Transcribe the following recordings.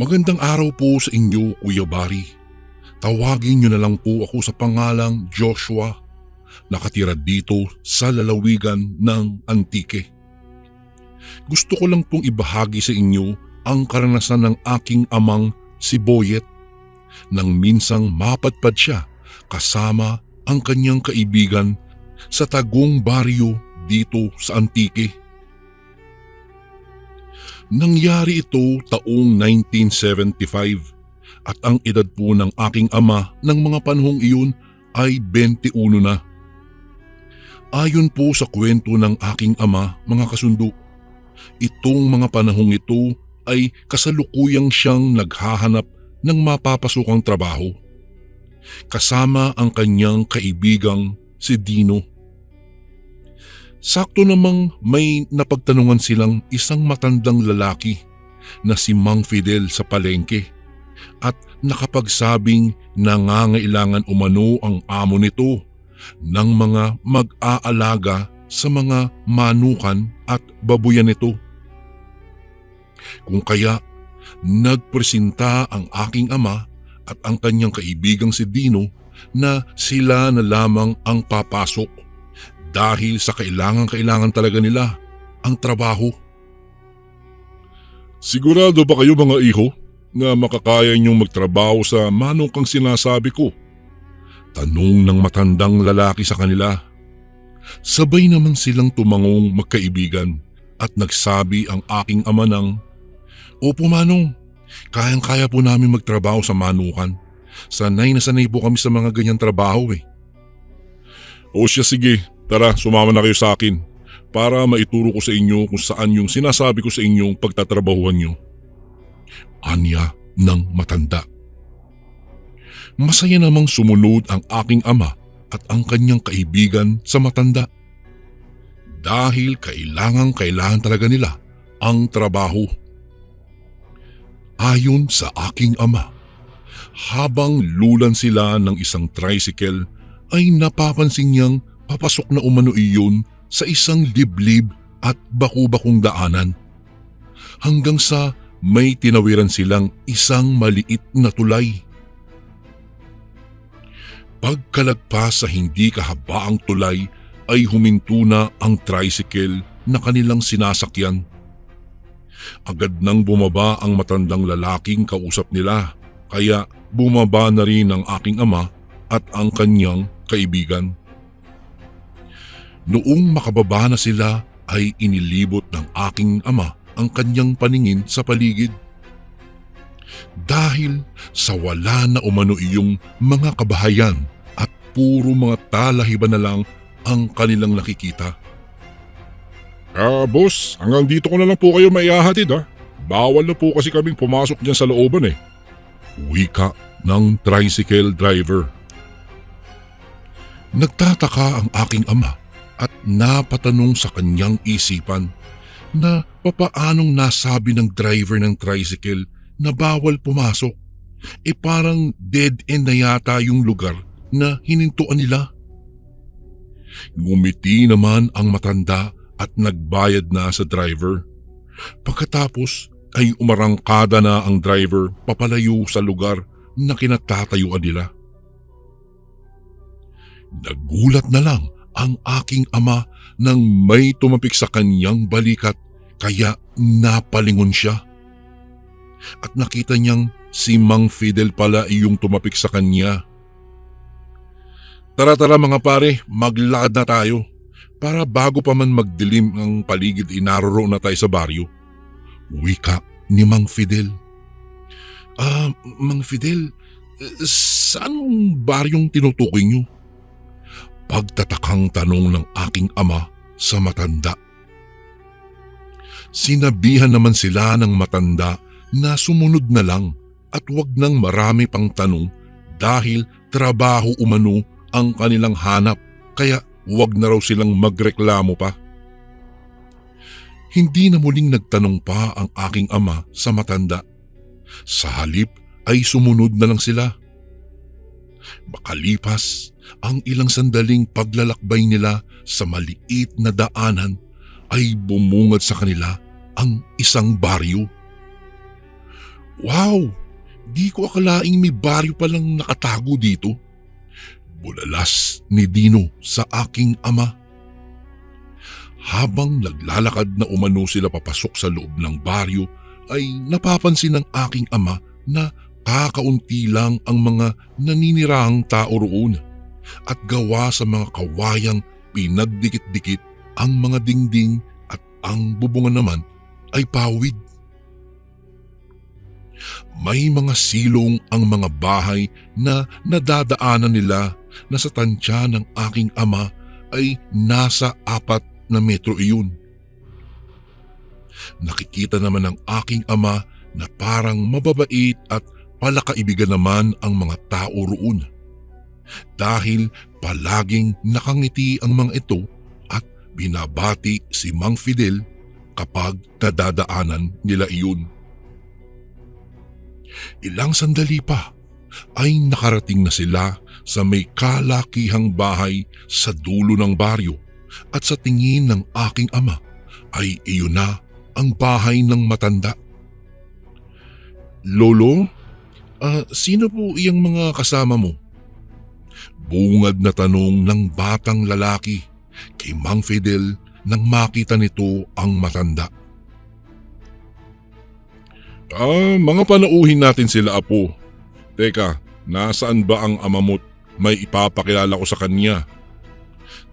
Magandang araw po sa inyo, Kuya Bari. Tawagin niyo na lang po ako sa pangalang Joshua. Nakatira dito sa lalawigan ng Antique. Gusto ko lang pong ibahagi sa inyo ang karanasan ng aking amang si Boyet nang minsang mapadpad siya kasama ang kanyang kaibigan sa tagong baryo dito sa Antique. Nangyari ito taong 1975 at ang edad po ng aking ama ng mga panahong iyon ay 21 na. Ayon po sa kwento ng aking ama mga kasundo, itong mga panahong ito ay kasalukuyang siyang naghahanap ng mapapasukang trabaho. Kasama ang kanyang kaibigang si Dino. Sakto namang may napagtanungan silang isang matandang lalaki na si Mang Fidel sa palengke at nakapagsabing nangangailangan umano ang amo nito ng mga mag-aalaga sa mga manukan at babuyan nito. Kung kaya nagpresenta ang aking ama at ang kanyang kaibigang si Dino na sila na lamang ang papasok dahil sa kailangan-kailangan talaga nila ang trabaho. Sigurado ba kayo mga iho na makakaya niyong magtrabaho sa manong kang sinasabi ko? Tanong ng matandang lalaki sa kanila. Sabay naman silang tumangong magkaibigan at nagsabi ang aking ama ng, Opo manong, kayang-kaya po namin magtrabaho sa manukan. Sanay na sanay po kami sa mga ganyang trabaho eh. O siya sige, Tara, sumama na kayo sa akin para maituro ko sa inyo kung saan yung sinasabi ko sa inyong pagtatrabahuan nyo. Anya ng matanda. Masaya namang sumunod ang aking ama at ang kanyang kaibigan sa matanda. Dahil kailangan kailangan talaga nila ang trabaho. Ayon sa aking ama, habang lulan sila ng isang tricycle ay napapansin niyang papasok na umano iyon sa isang liblib at baku-bakong daanan. Hanggang sa may tinawiran silang isang maliit na tulay. Pagkalagpas sa hindi kahabaang tulay ay huminto na ang tricycle na kanilang sinasakyan. Agad nang bumaba ang matandang lalaking kausap nila kaya bumaba na rin ang aking ama at ang kanyang kaibigan. Noong makababa na sila ay inilibot ng aking ama ang kanyang paningin sa paligid. Dahil sa wala na umano iyong mga kabahayan at puro mga talahiban na lang ang kanilang nakikita. Ah, boss, hanggang dito ko na lang po kayo maiahatid ha. Bawal na po kasi kaming pumasok dyan sa looban eh. Wika ng tricycle driver. Nagtataka ang aking ama at napatanong sa kanyang isipan na papaanong nasabi ng driver ng tricycle na bawal pumasok. E parang dead end na yata yung lugar na hinintuan nila. Ngumiti naman ang matanda at nagbayad na sa driver. Pagkatapos ay umarangkada na ang driver papalayo sa lugar na kinatatayuan nila. Nagulat na lang ang aking ama nang may tumapik sa kanyang balikat kaya napalingon siya. At nakita niyang si Mang Fidel pala iyong tumapik sa kanya. Tara tara mga pare, maglakad na tayo. Para bago pa man magdilim ang paligid ay naroroon na tayo sa baryo. Wika ni Mang Fidel. Ah, Mang Fidel, eh, saan baryong tinutukoy niyo? Pagtatakang tanong ng aking ama sa matanda. Sinabihan naman sila ng matanda na sumunod na lang at wag nang marami pang tanong dahil trabaho umano ang kanilang hanap kaya wag na raw silang magreklamo pa. Hindi na muling nagtanong pa ang aking ama sa matanda. Sa halip ay sumunod na lang sila. Makalipas ang ilang sandaling paglalakbay nila sa maliit na daanan ay bumungad sa kanila ang isang baryo. Wow! Di ko akalaing may baryo palang nakatago dito. Bulalas ni Dino sa aking ama. Habang naglalakad na umano sila papasok sa loob ng baryo ay napapansin ng aking ama na kakaunti lang ang mga naninirahang tao roon at gawa sa mga kawayang pinagdikit-dikit ang mga dingding at ang bubungan naman ay pawid. May mga silong ang mga bahay na nadadaanan nila na sa tansya ng aking ama ay nasa apat na metro iyon. Nakikita naman ng aking ama na parang mababait at palakaibigan naman ang mga tao roon. Dahil palaging nakangiti ang mga ito at binabati si Mang Fidel kapag nadadaanan nila iyon. Ilang sandali pa ay nakarating na sila sa may kalakihang bahay sa dulo ng baryo at sa tingin ng aking ama ay iyon na ang bahay ng matanda. Lolo, ah, sino po iyang mga kasama mo? Bungad na tanong ng batang lalaki kay Mang Fidel nang makita nito ang matanda. Ah, mga panauhin natin sila apo. Teka, nasaan ba ang ama mo't may ipapakilala ko sa kanya?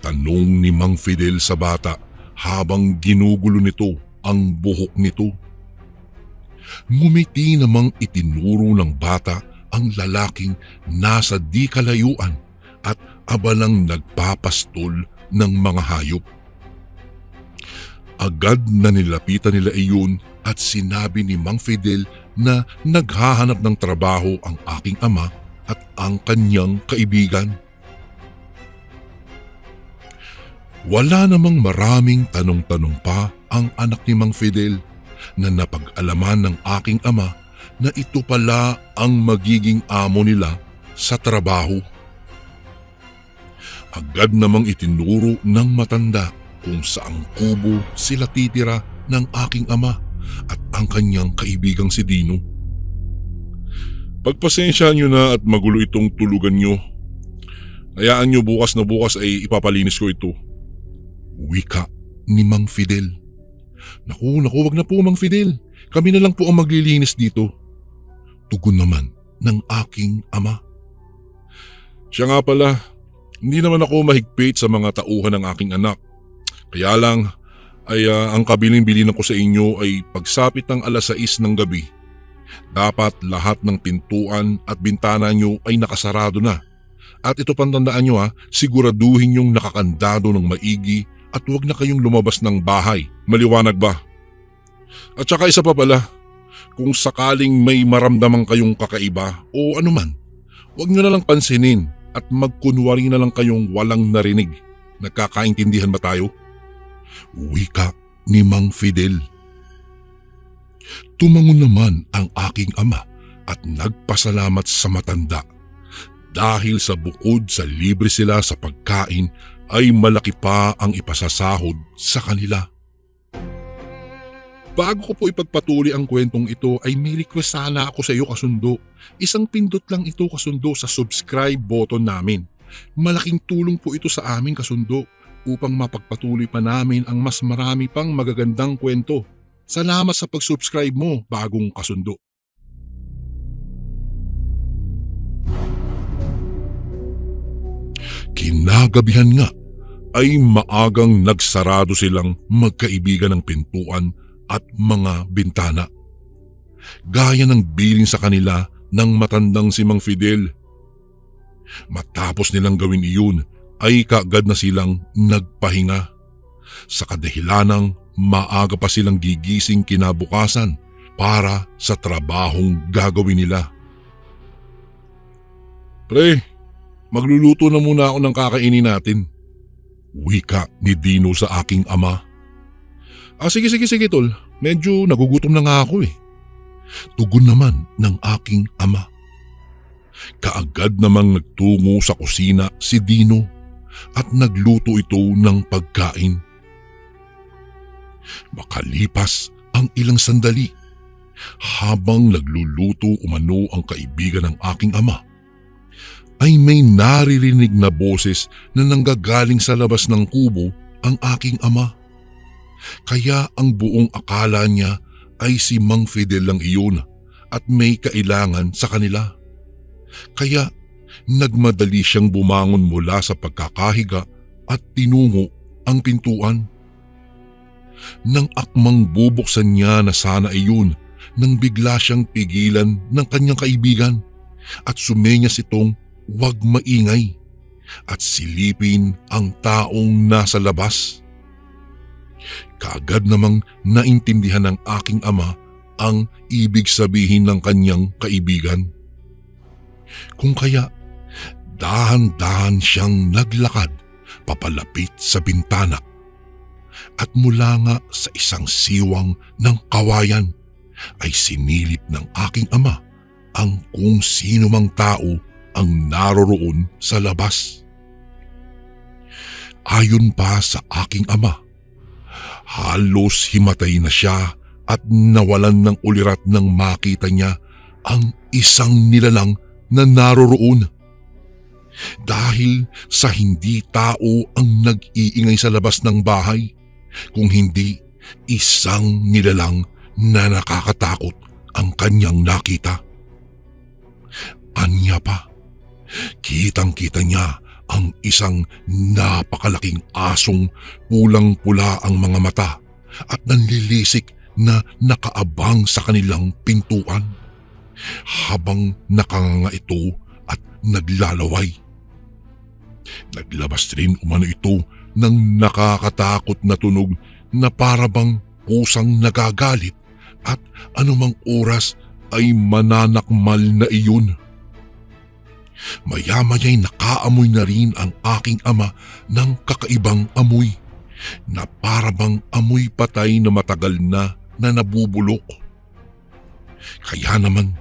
Tanong ni Mang Fidel sa bata habang ginugulo nito ang buhok nito. Ngumiti namang itinuro ng bata ang lalaking nasa di kalayuan at abalang nagpapastol ng mga hayop. Agad na nilapitan nila iyon at sinabi ni Mang Fidel na naghahanap ng trabaho ang aking ama at ang kanyang kaibigan. Wala namang maraming tanong-tanong pa ang anak ni Mang Fidel na napag-alaman ng aking ama na ito pala ang magiging amo nila sa trabaho. Agad namang itinuro ng matanda kung saang kubo sila titira ng aking ama at ang kanyang kaibigang si Dino. Pagpasensya nyo na at magulo itong tulugan nyo. Hayaan nyo bukas na bukas ay ipapalinis ko ito. Wika ni Mang Fidel. Naku, naku, wag na po Mang Fidel. Kami na lang po ang maglilinis dito. Tugon naman ng aking ama. Siya nga pala, hindi naman ako mahigpit sa mga tauhan ng aking anak. Kaya lang, ay uh, ang kabiling-bilinan ko sa inyo ay pagsapit ng alas 6 ng gabi. Dapat lahat ng pintuan at bintana nyo ay nakasarado na. At ito pantandaan nyo ha, siguraduhin yung nakakandado ng maigi at huwag na kayong lumabas ng bahay. Maliwanag ba? At saka isa pa pala, kung sakaling may maramdaman kayong kakaiba o anuman, huwag nyo na lang pansinin at magkunwari na lang kayong walang narinig. Nagkakaintindihan ba tayo? Wika ni Mang Fidel. Tumangon naman ang aking ama at nagpasalamat sa matanda dahil sa bukod sa libre sila sa pagkain ay malaki pa ang ipasasahod sa kanila. Bago ko po ipagpatuloy ang kwentong ito ay may request sana ako sa iyo kasundo. Isang pindot lang ito kasundo sa subscribe button namin. Malaking tulong po ito sa amin kasundo upang mapagpatuloy pa namin ang mas marami pang magagandang kwento. Salamat sa pag-subscribe mo bagong kasundo. Kinagabihan nga ay maagang nagsarado silang magkaibigan ng pintuan at mga bintana. Gaya ng biling sa kanila ng matandang si Mang Fidel. Matapos nilang gawin iyon ay kaagad na silang nagpahinga sa kadahilanang maaga pa silang gigising kinabukasan para sa trabahong gagawin nila. Pre, magluluto na muna ako ng kakainin natin. Wika ni Dino sa aking ama. Ah sige sige sige tol, medyo nagugutom na nga ako eh. Tugon naman ng aking ama. Kaagad namang nagtungo sa kusina si Dino at nagluto ito ng pagkain. Makalipas ang ilang sandali habang nagluluto umano ang kaibigan ng aking ama ay may naririnig na boses na nanggagaling sa labas ng kubo ang aking ama. Kaya ang buong akala niya ay si Mang Fidel lang iyon at may kailangan sa kanila. Kaya nagmadali siyang bumangon mula sa pagkakahiga at tinungo ang pintuan. Nang akmang bubuksan niya na sana iyon nang bigla siyang pigilan ng kanyang kaibigan at sumenyas itong huwag maingay at silipin ang taong nasa labas. Kaagad namang naintindihan ng aking ama ang ibig sabihin ng kanyang kaibigan. Kung kaya, dahan-dahan siyang naglakad papalapit sa bintana at mula nga sa isang siwang ng kawayan ay sinilip ng aking ama ang kung sino mang tao ang naroroon sa labas. Ayon pa sa aking ama, halos himatay na siya at nawalan ng ulirat nang makita niya ang isang nilalang na naroroon. Dahil sa hindi tao ang nag-iingay sa labas ng bahay, kung hindi isang nilalang na nakakatakot ang kanyang nakita. Anya pa, kitang-kita niya ang isang napakalaking asong pulang-pula ang mga mata at nanlilisik na nakaabang sa kanilang pintuan habang nakanganga ito at naglalaway. Naglabas rin umano ito ng nakakatakot na tunog na parabang pusang nagagalit at anumang oras ay mananakmal na iyon. Maya-maya'y nakaamoy na rin ang aking ama ng kakaibang amoy na parabang amoy patay na matagal na na nabubulok. Kaya naman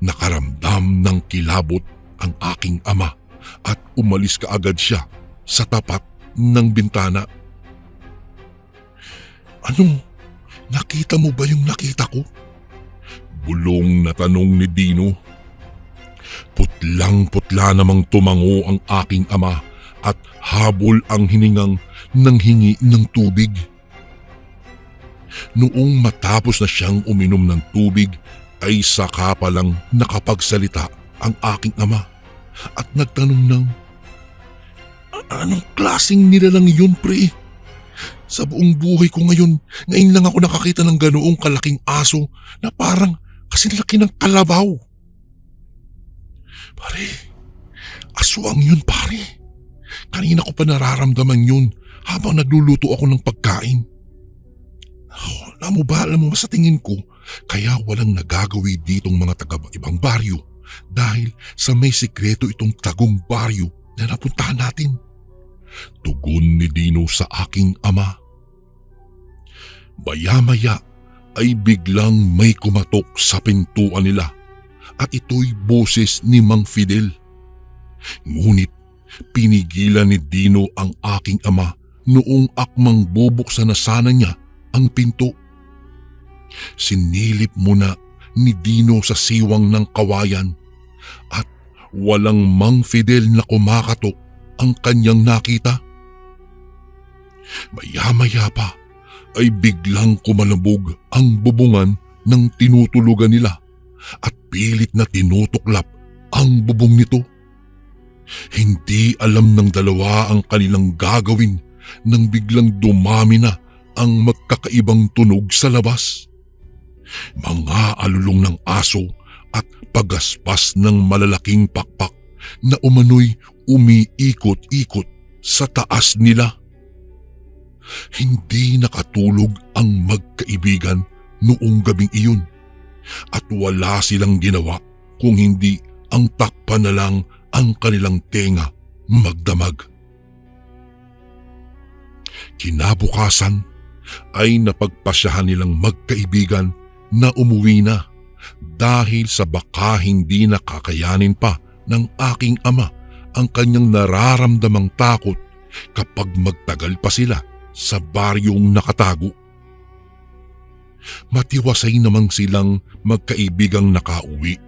nakaramdam ng kilabot ang aking ama at umalis kaagad siya sa tapat ng bintana. Anong nakita mo ba yung nakita ko? Bulong na tanong ni Dino. Putlang-putla namang tumango ang aking ama at habol ang hiningang ng hingi ng tubig. Noong matapos na siyang uminom ng tubig ay saka palang nakapagsalita ang aking ama at nagtanong ng Anong klaseng nilalang yun pre? Sa buong buhay ko ngayon, ngayon lang ako nakakita ng ganoong kalaking aso na parang kasinlaki ng kalabaw. Pare, aswang yun pare. Kanina ko pa nararamdaman yun habang nagluluto ako ng pagkain. Oh, alam mo ba, alam mo ba sa tingin ko, kaya walang nagagawi ditong mga taga-ibang baryo dahil sa may sikreto itong tagong baryo na napuntahan natin. Tugon ni Dino sa aking ama. Maya-maya ay biglang may kumatok sa pintuan nila at ito'y boses ni Mang Fidel. Ngunit pinigilan ni Dino ang aking ama noong akmang bubuksan na sana niya ang pinto. Sinilip muna ni Dino sa siwang ng kawayan at walang Mang Fidel na kumakatok ang kanyang nakita. Maya-maya pa ay biglang kumalabog ang bubungan ng tinutulugan nila at pilit na tinutuklap ang bubong nito. Hindi alam ng dalawa ang kanilang gagawin nang biglang dumami na ang magkakaibang tunog sa labas. Mga alulong ng aso at pagaspas ng malalaking pakpak na umano'y umiikot-ikot sa taas nila. Hindi nakatulog ang magkaibigan noong gabing iyon at wala silang ginawa kung hindi ang takpan na lang ang kanilang tenga magdamag. Kinabukasan ay napagpasyahan nilang magkaibigan na umuwi na dahil sa baka hindi nakakayanin pa ng aking ama ang kanyang nararamdamang takot kapag magtagal pa sila sa baryong nakatago. Matiwasay namang silang magkaibigang nakauwi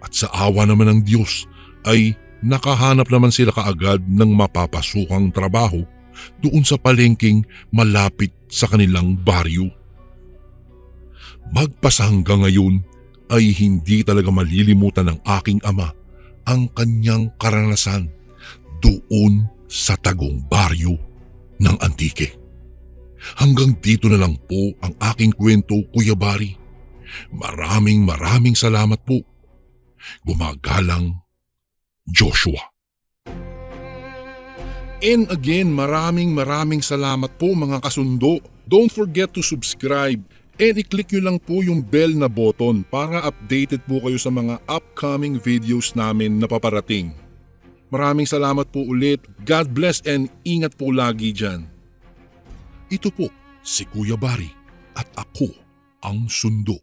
at sa awa naman ng Diyos ay nakahanap naman sila kaagad ng mapapasukang trabaho doon sa palengking malapit sa kanilang baryo. Magpasa hanggang ngayon ay hindi talaga malilimutan ng aking ama ang kanyang karanasan doon sa tagong baryo ng Antique. Hanggang dito na lang po ang aking kwento, Kuya Bari. Maraming maraming salamat po. Gumagalang Joshua. And again, maraming maraming salamat po mga kasundo. Don't forget to subscribe and i-click nyo lang po yung bell na button para updated po kayo sa mga upcoming videos namin na paparating. Maraming salamat po ulit. God bless and ingat po lagi dyan. Ito po si Kuya Bari at ako ang sundo.